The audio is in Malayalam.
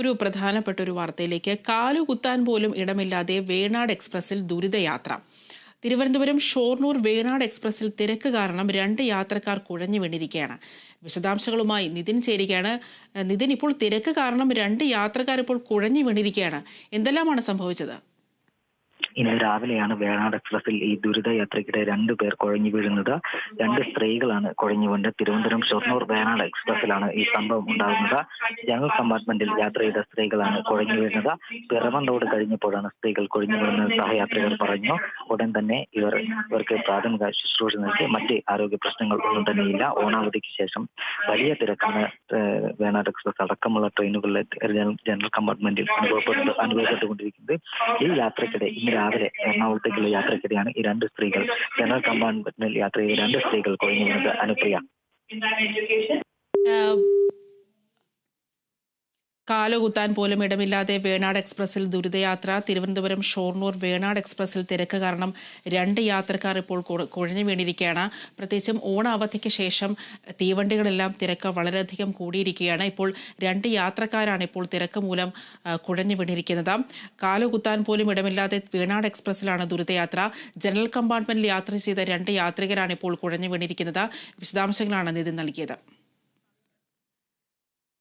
ഒരു പ്രധാനപ്പെട്ട ഒരു വാർത്തയിലേക്ക് കാലുകുത്താൻ പോലും ഇടമില്ലാതെ വേണാട് എക്സ്പ്രസിൽ ദുരിതയാത്ര. തിരുവനന്തപുരം ഷോർണൂർ വേണാട് എക്സ്പ്രസിൽ തിരക്ക് കാരണം രണ്ട് യാത്രക്കാർ കുഴഞ്ഞു വീണിരിക്കുകയാണ്. വിശദാംശങ്ങളുമായി നിതിൻ ചേരുകയാണ്. നിതിൻ ഇപ്പോൾ തിരക്ക് കാരണം രണ്ട് യാത്രക്കാർ ഇപ്പോൾ കുഴഞ്ഞു വീണിരിക്കുകയാണ്. എന്തെല്ലാമാണ് സംഭവിച്ചത്? ഇന്ന് രാവിലെയാണ് വേണാട് എക്സ്പ്രസിൽ ഈ ദുരിതയാത്രയ്ക്കിടെ രണ്ടു പേർ കുഴഞ്ഞു വീഴുന്നത്. രണ്ട് സ്ത്രീകളാണ് കുഴഞ്ഞു വീണ്. തിരുവനന്തപുരം ഷൊർണൂർ വേണാട് എക്സ്പ്രസിലാണ് ഈ സംഭവം ഉണ്ടാകുന്നത്. ജനറൽ കമ്പാർട്ട്മെന്റിൽ യാത്ര ചെയ്ത സ്ത്രീകളാണ് കുഴഞ്ഞു വീഴുന്നത്. പിറവം റോഡ് കഴിഞ്ഞപ്പോഴാണ് സ്ത്രീകൾ കുഴഞ്ഞു വീഴുന്നത് സഹയാത്രികർ പറഞ്ഞു. ഉടൻ തന്നെ ഇവർ ഇവർക്ക് പ്രാഥമിക ശുശ്രൂഷ നൽകി. മറ്റ് ആരോഗ്യ പ്രശ്നങ്ങൾ ഒന്നും തന്നെയില്ല. ഓണാവധിക്ക് ശേഷം വലിയ തിരക്കാണ് വേണാട് എക്സ്പ്രസ് അടക്കമുള്ള ട്രെയിനുകളിലെ ജനറൽ- കമ്പാർട്ട്മെന്റിൽ അനുഭവപ്പെട്ടു അനുഭവപ്പെട്ടുകൊണ്ടിരിക്കുന്നത്. ഈ യാത്രക്കിടെ ഇന്ന് രാവിലെ എറണാകുളത്തേക്കുള്ള യാത്രക്കിടെയാണ് ഈ രണ്ട് സ്ത്രീകൾ ജനറൽ കമ്പാർട്ട്മെന്റിൽ യാത്ര ചെയ്ത രണ്ട് സ്ത്രീകൾ കുഴഞ്ഞു വീണത് അനുപ്രിയ. കാലുകുത്താൻ പോലും ഇടമില്ലാതെ വേണാട് എക്സ്പ്രസിൽ ദുരിതയാത്ര. തിരുവനന്തപുരം ഷോർണൂർ വേണാട് എക്സ്പ്രസിൽ തിരക്ക് കാരണം രണ്ട് യാത്രക്കാർ ഇപ്പോൾ കുഴഞ്ഞു വീണിരിക്കുകയാണ്. പ്രത്യേകിച്ചും ഓണ അവധിക്ക് ശേഷം തീവണ്ടികളെല്ലാം തിരക്ക് വളരെയധികം കൂടിയിരിക്കുകയാണ്. ഇപ്പോൾ രണ്ട് യാത്രക്കാരാണ് ഇപ്പോൾ തിരക്ക് മൂലം കുഴഞ്ഞു വീണിരിക്കുന്നത്. കാലുകുത്താൻ പോലും ഇടമില്ലാതെ വേണാട് എക്സ്പ്രസിലാണ് ദുരിതയാത്ര. ജനറൽ കമ്പാർട്ട്മെന്റിൽ യാത്ര ചെയ്ത രണ്ട് യാത്രികരാണ് ഇപ്പോൾ കുഴഞ്ഞു വീണിരിക്കുന്നത്. വിശദാംശങ്ങളാണ് നിതിൻ നൽകിയത്.